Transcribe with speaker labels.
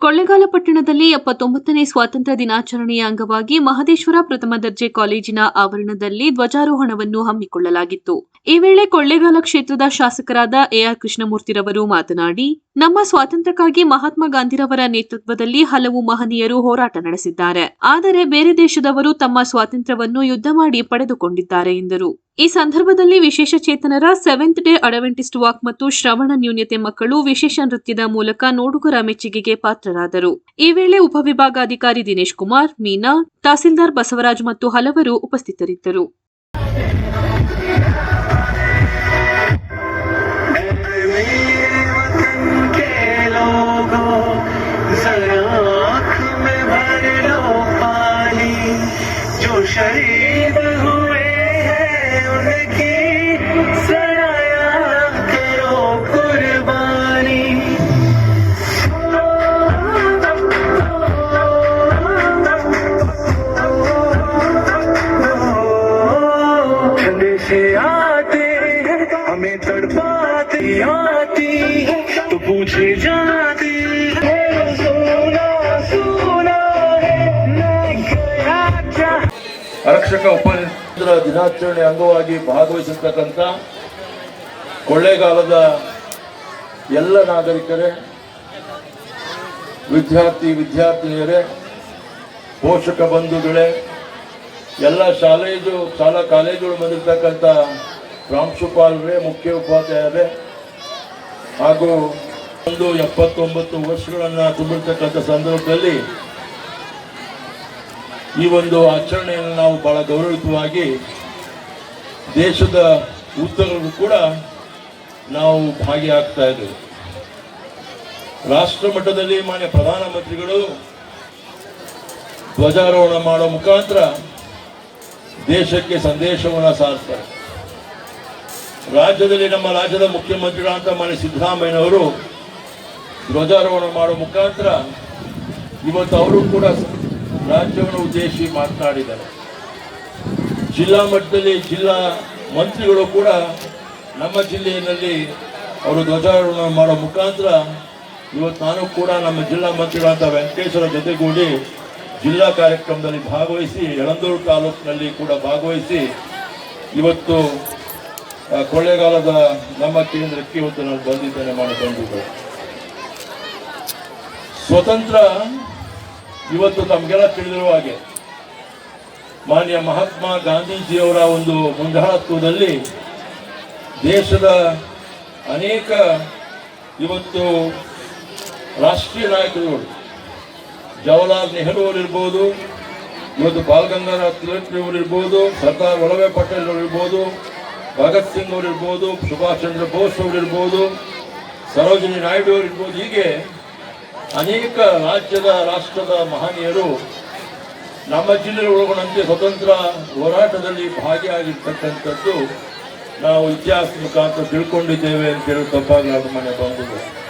Speaker 1: ಕೊಳ್ಳೇಗಾಲ ಪಟ್ಟಣದಲ್ಲಿ ಎಪ್ಪತ್ತೊಂಬತ್ತನೇ ಸ್ವಾತಂತ್ರ್ಯ ದಿನಾಚರಣೆಯ ಅಂಗವಾಗಿ ಮಹದೇಶ್ವರ ಪ್ರಥಮ ದರ್ಜೆ ಕಾಲೇಜಿನ ಆವರಣದಲ್ಲಿ ಧ್ವಜಾರೋಹಣವನ್ನು ಹಮ್ಮಿಕೊಳ್ಳಲಾಗಿತ್ತು. ಈ ವೇಳೆ ಕೊಳ್ಳೇಗಾಲ ಕ್ಷೇತ್ರದ ಶಾಸಕರಾದ ಎಆರ್ ಕೃಷ್ಣಮೂರ್ತಿರವರು ಮಾತನಾಡಿ, ನಮ್ಮ ಸ್ವಾತಂತ್ರ್ಯಕ್ಕಾಗಿ ಮಹಾತ್ಮ ಗಾಂಧಿರವರ ನೇತೃತ್ವದಲ್ಲಿ ಹಲವು ಮಹನೀಯರು ಹೋರಾಟ ನಡೆಸಿದ್ದಾರೆ. ಆದರೆ ಬೇರೆ ದೇಶದವರು ತಮ್ಮ ಸ್ವಾತಂತ್ರ್ಯವನ್ನು ಯುದ್ಧ ಮಾಡಿ ಪಡೆದುಕೊಂಡಿದ್ದಾರೆ ಎಂದರು. ಈ ಸಂದರ್ಭದಲ್ಲಿ ವಿಶೇಷ ಚೇತನರ ಸೆವೆಂತ್ ಡೇ ಅಡ್ವೆಂಟಿಸ್ಟ್ ವಾಕ್ ಮತ್ತು ಶ್ರವಣ ನ್ಯೂನ್ಯತೆ ಮಕ್ಕಳು ವಿಶೇಷ ನೃತ್ಯದ ಮೂಲಕ ನೋಡುಗರ ಮೆಚ್ಚುಗೆಗೆ ಪಾತ್ರರಾದರು ಈ ವೇಳೆ ಉಪವಿಭಾಗಾಧಿಕಾರಿ ದಿನೇಶ್ ಕುಮಾರ್ ಮೀನಾ ತಹಸೀಲ್ದಾರ್ ಬಸವರಾಜ್ ಮತ್ತು ಹಲವರು ಉಪಸ್ಥಿತರಿದ್ದರು
Speaker 2: मेरे वतन के लोगों जरा आँख में भर लो पानी जो शहीद हुए हैं तड़पाती आती है तो पूछे जाती है सोना सोना है मैं गया क्या
Speaker 3: ಆರಕ್ಷಕ ಉಪನಿಂದ್ರ ದಿನಾಚರಣೆ ಅಂಗವಾಗಿ ಭಾಗವಹಿಸಿರ್ತಕ್ಕಂಥ ಕೊಳ್ಳೇಗಾಲದ ಎಲ್ಲ ನಾಗರಿಕರೇ ವಿದ್ಯಾರ್ಥಿ ವಿದ್ಯಾರ್ಥಿನಿಯರೇ ಪೋಷಕ ಬಂಧುಗಳೇ ಎಲ್ಲ ಶಾಲೇಜು ಶಾಲಾ ಕಾಲೇಜುಗಳು ಬಂದಿರತಕ್ಕಂಥ ಪ್ರಾಂಶುಪಾಲರೇ ಮುಖ್ಯ ಉಪಾಧ್ಯಾಯರೇ ಹಾಗೂ ಒಂದು ಎಪ್ಪತ್ತೊಂಬತ್ತು ವರ್ಷಗಳನ್ನು ತುಂಬಿರ್ತಕ್ಕಂಥ ಸಂದರ್ಭದಲ್ಲಿ ಈ ಒಂದು ಆಚರಣೆಯನ್ನು ನಾವು ಬಹಳ ಗೌರವಯುತವಾಗಿ ದೇಶದ ಉದ್ದಗಲೂ ಕೂಡ ನಾವು ಭಾಗಿಯಾಗ್ತಾ ಇದ್ದೇವೆ. ರಾಷ್ಟ್ರ ಮಟ್ಟದಲ್ಲಿ ಮಾನ್ಯ ಪ್ರಧಾನಮಂತ್ರಿಗಳು ಧ್ವಜಾರೋಹಣ ಮಾಡೋ ಮುಖಾಂತರ ದೇಶಕ್ಕೆ ಸಂದೇಶವನ್ನು ಸಾರಿಸ್ತಾರೆ. ರಾಜ್ಯದಲ್ಲಿ ನಮ್ಮ ರಾಜ್ಯದ ಮುಖ್ಯಮಂತ್ರಿಗಳಂತ ಮಾನ್ಯ ಸಿದ್ದರಾಮಯ್ಯನವರು ಧ್ವಜಾರೋಹಣ ಮಾಡೋ ಮುಖಾಂತರ ಇವತ್ತು ಅವರು ಕೂಡ ರಾಜ್ಯವನ್ನು ಉದ್ದೇಶಿ ಮಾತನಾಡಿದ್ದಾರೆ. ಜಿಲ್ಲಾ ಮಟ್ಟದಲ್ಲಿ ಜಿಲ್ಲಾ ಮಂತ್ರಿಗಳು ಕೂಡ ನಮ್ಮ ಜಿಲ್ಲೆಯಲ್ಲಿ ಅವರು ಧ್ವಜಾರೋಹಣ ಮಾಡೋ ಮುಖಾಂತರ ಇವತ್ತು ನಾನು ಕೂಡ ನಮ್ಮ ಜಿಲ್ಲಾ ಮಂತ್ರಿಗಳಂತ ವೆಂಕಟೇಶ್ವರ ಜೊತೆಗೂಡಿ ಜಿಲ್ಲಾ ಕಾರ್ಯಕ್ರಮದಲ್ಲಿ ಭಾಗವಹಿಸಿ ಯಳಂದೂರು ತಾಲೂಕಿನಲ್ಲಿ ಕೂಡ ಭಾಗವಹಿಸಿ ಇವತ್ತು ಕೊಳ್ಳೇಗಾಲದ ನಮ್ಮ ಕೇಂದ್ರಕ್ಕೆ ಇವತ್ತು ನಾನು ಬಂದಿದ್ದೇನೆ ಮಾಡಿ ಬಂಧುಗಳು ಸ್ವತಂತ್ರ ಇವತ್ತು ತಮಗೆಲ್ಲ ತಿಳಿದಿರುವ ಹಾಗೆ, ಮಾನ್ಯ ಮಹಾತ್ಮ ಗಾಂಧೀಜಿಯವರ ಒಂದು ಮುಂದಾಳತ್ವದಲ್ಲಿ ದೇಶದ ಅನೇಕ ಇವತ್ತು ರಾಷ್ಟ್ರೀಯ ನಾಯಕರುಗಳು, ಜವಾಹರ್ಲಾಲ್ ನೆಹರು ಅವರಿರ್ಬೋದು ಇವತ್ತು ಬಾಲ್ ಗಂಗಾಧರ ತಿಲಕ್ ಇರ್ಬೋದು, ಸರ್ದಾರ್ ವಲ್ಲಭಾಯ್ ಪಟೇಲ್ ಅವರಿರ್ಬೋದು ಭಗತ್ ಸಿಂಗ್ ಅವರಿರ್ಬೋದು ಸುಭಾಷ್ ಚಂದ್ರ ಬೋಸ್ ಅವರಿರ್ಬೋದು ಸರೋಜಿನಿ ನಾಯ್ಡು ಅವರಿರ್ಬೋದು ಹೀಗೆ ಅನೇಕ ರಾಜ್ಯದ, ರಾಷ್ಟ್ರದ ಮಹನೀಯರು ನಮ್ಮ ಜಿಲ್ಲೆ ಒಳಗೊಂಡಂತೆ ಸ್ವತಂತ್ರ ಹೋರಾಟದಲ್ಲಿ ಭಾಗಿಯಾಗಿರ್ತಕ್ಕಂಥದ್ದು ನಾವು ಇತಿಹಾಸದ ಮುಖಾಂತರ ತಿಳ್ಕೊಂಡಿದ್ದೇವೆ ಅಂತ ಹೇಳಿ ತಪ್ಪಾಗಲಾರ್ದು ಮನೆ ಬಂಧುಗಳು